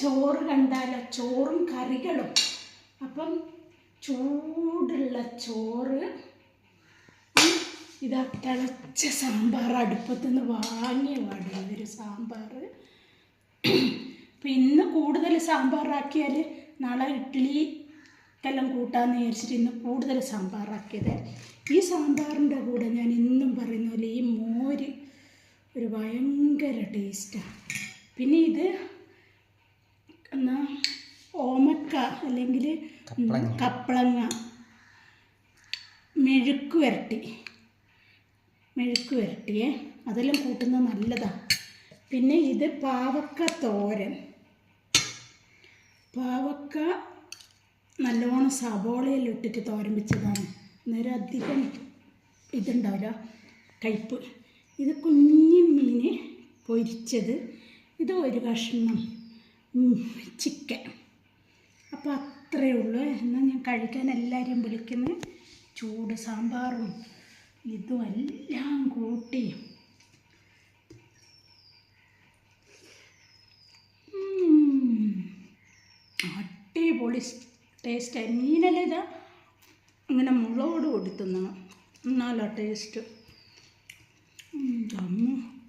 ചോറ് കണ്ടാലോ ചോറും കറികളും. അപ്പം ചൂടുള്ള ചോറ് ഇതാ തിളച്ച സാമ്പാർ അടുപ്പത്തു നിന്ന് വാങ്ങിയ പാടില്ല ഒരു സാമ്പാർ. അപ്പം ഇന്ന് കൂടുതൽ സാമ്പാറാക്കിയാൽ നാളെ ഇഡ്ഡലി ഇഡ്ഡലിക്കെല്ലാം കൂട്ടാമെന്ന് വിചാരിച്ചിട്ട് ഇന്ന് കൂടുതൽ സാമ്പാറാക്കിയത്. ഈ സാമ്പാറിന്റെ കൂടെ ഞാൻ ഇന്നും പറയുന്ന പോലെ ഈ മോര് ഒരു ഭയങ്കര ടേസ്റ്റാണ് പിന്നെ ഇത് എന്നാ ഓമക്ക അല്ലെങ്കിൽ കപ്പളങ്ങ മെഴുക്ക് വരട്ടി. മെഴുക്ക് വരട്ടിയേ. അതെല്ലാം കൂട്ടുന്നത് നല്ലതാണ് പിന്നെ ഇത് പാവക്ക തോരൻ. പാവക്ക നല്ലോണം സബോളയിൽ ഇട്ടിട്ട് തോരൻ വെച്ചതാണ് അന്നേരം അധികം ഇതുണ്ടാവില്ല. കയ്പ്പ്. ഇത് കുഞ്ഞു മീൻ പൊരിച്ചത്. ഇത് ഒരു കഷ്ണം. ചിക്കൻ. അപ്പോൾ അത്രയേ ഉള്ളൂ. എന്നാൽ ഞാൻ കഴിക്കാൻ എല്ലാവരെയും വിളിക്കുന്നത് ചൂട് സാമ്പാറും ഇതും എല്ലാം കൂട്ടി. അടിപൊളി ടേസ്റ്റായി മീനെല്ലാം ഇതാ? ഇങ്ങനെ മുളകോട് കൂടി തിന്നണം. എന്നാലോ ടേസ്റ്റ്. ജമ്മു.